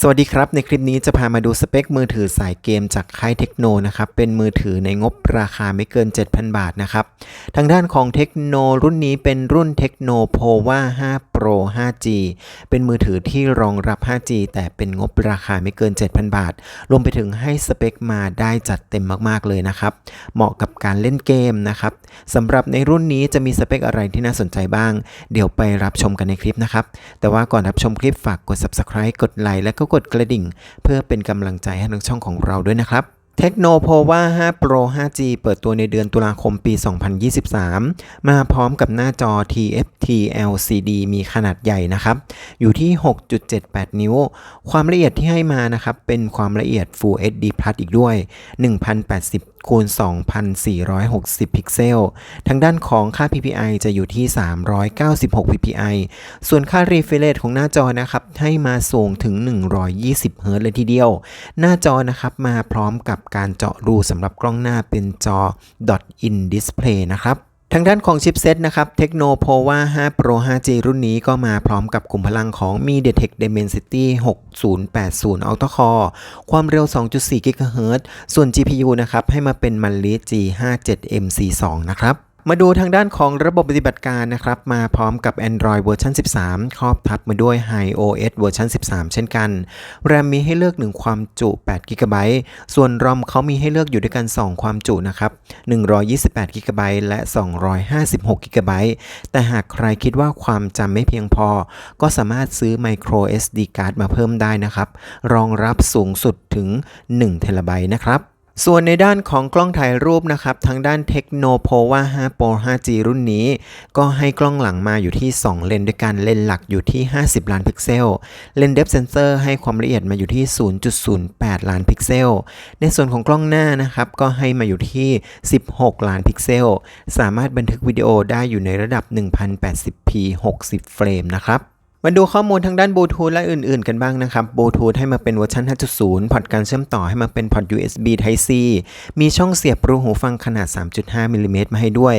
สวัสดีครับ ในคลิปนี้จะพามาดูสเปคมือถือสายเกมจากค่ายเทคโนนะครับ เป็นมือถือในงบราคาไม่เกิน 7,000 บาทนะครับ ทางด้านของเทคโนรุ่นนี้เป็นรุ่นเทคโนโพว่า5 Pro 5G เป็นมือถือที่รองรับ 5G แต่เป็นงบราคาไม่เกิน 7,000 บาท รวมไปถึงให้สเปคมาได้จัดเต็มมากๆเลยนะครับ เหมาะกับการเล่นเกมนะครับสำหรับในรุ่นนี้จะมีสเปคอะไรที่น่าสนใจบ้าง เดี๋ยวไปรับชมกันในคลิปนะครับ แต่ว่าก่อนรับชมคลิปฝากกด subscribe กดไลค์และก็กดกระดิ่ง เพื่อเป็นกำลังใจให้ทางช่องของเราด้วยนะครับ เทคโนโพวา5 Pro 5G เปิดตัวในเดือนตุลาคมปี 2023 มาพร้อมกับหน้าจอ TFT LCD มีขนาดใหญ่นะครับ อยู่ที่ 6.78 นิ้ว ความละเอียดที่ให้มานะครับ เป็นความละเอียด Full HD Plus อีกด้วย 1080คูณ2,460 พิกเซล ทางด้านของค่า PPI จะอยู่ที่ 396 PPI ส่วนค่า refresh ของหน้าจอนะครับ ให้มาสูงถึง 120เฮิรตเลยทีเดียว หน้าจอนะครับมาพร้อมกับการเจาะรูสำหรับกล้องหน้าเป็นจอ dot in display นะครับทางด้านของชิปเซตนะครับ Tecno Pova 5 Pro 5G รุ่นนี้ก็มาพร้อมกับกลุ่มพลังของ MediaTek Dimensity 6080 Ultra Core ความเร็ว 2.4 GHz ส่วน GPU นะครับ ให้มาเป็น Mali G57MC2 นะครับ มาดูทางด้านของระบบปฏิบัติการนะครับ มาพร้อมกับ Android เวอร์ชัน13 ครอบทับมาด้วย iOS เวอร์ชัน13 เช่นกัน RAM มีให้เลือก 1 ความจุ8 GB ส่วน ROM เขามีให้เลือกอยู่ด้วยกัน 2 ความจุนะครับ 128 GB และ 256 GB แต่หากใครคิดว่าความจำไม่เพียงพอ ก็สามารถซื้อ micro SD card มาเพิ่มได้นะครับ รองรับสูงสุดถึง1 t b นะครับ ส่วนในด้านของกล้องถ่ายรูปนะครับทางด้าน Tecno Pova 5 Pro 5G รุ่นนี้ ก็ให้กล้องหลังมาอยู่ที่ 2 เลนส์ด้วยกันเลนหลักอยู่ที่ 50 ล้านพิกเซล เลนส์ depth sensor ให้ความละเอียดมาอยู่ที่ 0.08 ล้านพิกเซล ในส่วนของกล้องหน้านะครับก็ให้มาอยู่ที่ 16 ล้านพิกเซล สามารถบันทึกวิดีโอได้อยู่ในระดับ 1080p 60 เฟรมนะครับ มาดูข้อมูลทางด้านบลูทูธและอื่นๆกันบ้างนะครับบลูทูธให้มาเป็นเวอร์ชัน 5.0 พอร์ตการเชื่อมต่อให้มาเป็นพอร์ต USB Type C มีช่องเสียบรูหูฟังขนาด 3.5มิลลิเมตรมาให้ด้วย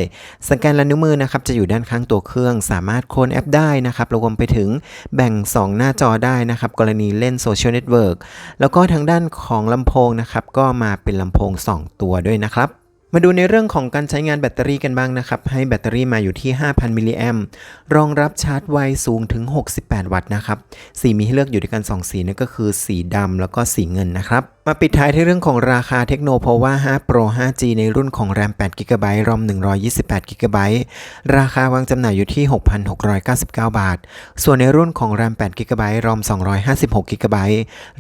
สแกนลายนิ้วมือนะครับ จะอยู่ด้านข้างตัวเครื่อง สามารถโคลนแอปได้นะครับ รวมไปถึงแบ่ง 2 หน้าจอได้นะครับ กรณีเล่นโซเชียลเน็ตเวิร์กแล้วก็ทางด้านของลำโพงนะครับ ก็มาเป็นลำโพง 2 ตัวด้วยนะครับ มาดูในเรื่องของการใช้งานแบตเตอรี่กันบ้างนะครับ ให้แบตเตอรี่มาอยู่ที่ 5,000 มิลลิแอมรองรับชาร์จไวสูงถึง 68 วัตต์นะครับ สีมีให้เลือกอยู่ด้วยกัน 2 สีนั่นก็คือสีดำแล้วก็สีเงินนะครับ มาปิดท้ายที่เรื่องของราคาเทคโนโพวา5 Pro 5G ในรุ่นของ RAM 8 GB ROM 128 GB ราคาวางจำหน่ายอยู่ที่ 6,699 บาท ส่วนในรุ่นของ RAM 8 GB ROM 256 GB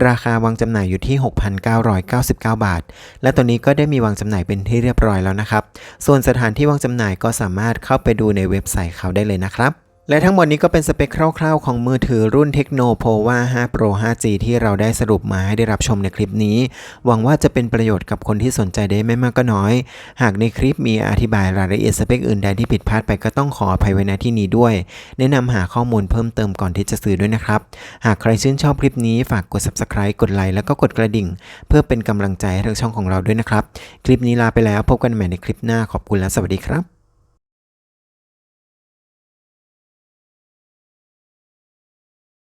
ราคาวางจำหน่ายอยู่ที่ 6,999 บาท และตอนนี้ก็ได้มีวางจำหน่ายเป็นที่เรียบร้อยแล้วนะครับ ส่วนสถานที่วางจำหน่ายก็สามารถเข้าไปดูในเว็บไซต์เขาได้เลยนะครับ และทั้งหมดนี้ก็เป็นสเปคคร่าวๆ ของมือถือรุ่น Tecno Pova 5 Pro 5G ที่เราได้สรุปมาให้ได้รับชมในคลิปนี้ หวังว่าจะเป็นประโยชน์กับคนที่สนใจได้ไม่มากก็น้อย หากในคลิปมีอธิบายรายละเอียดสเปคอื่นใดที่ผิดพลาดไปก็ต้องขออภัยไว้ณที่นี้ด้วย แนะนำหาข้อมูลเพิ่มเติมก่อนที่จะซื้อด้วยนะครับ หากใครชื่นชอบคลิปนี้ฝากกด subscribe กดไลค์แล้วก็กดกระดิ่ง เพื่อเป็นกำลังใจให้ทางช่องของเราด้วยนะครับ คลิปนี้ลาไปแล้วพบกันใหม่ในคลิปหน้าขอบคุณและสวัสดีครับ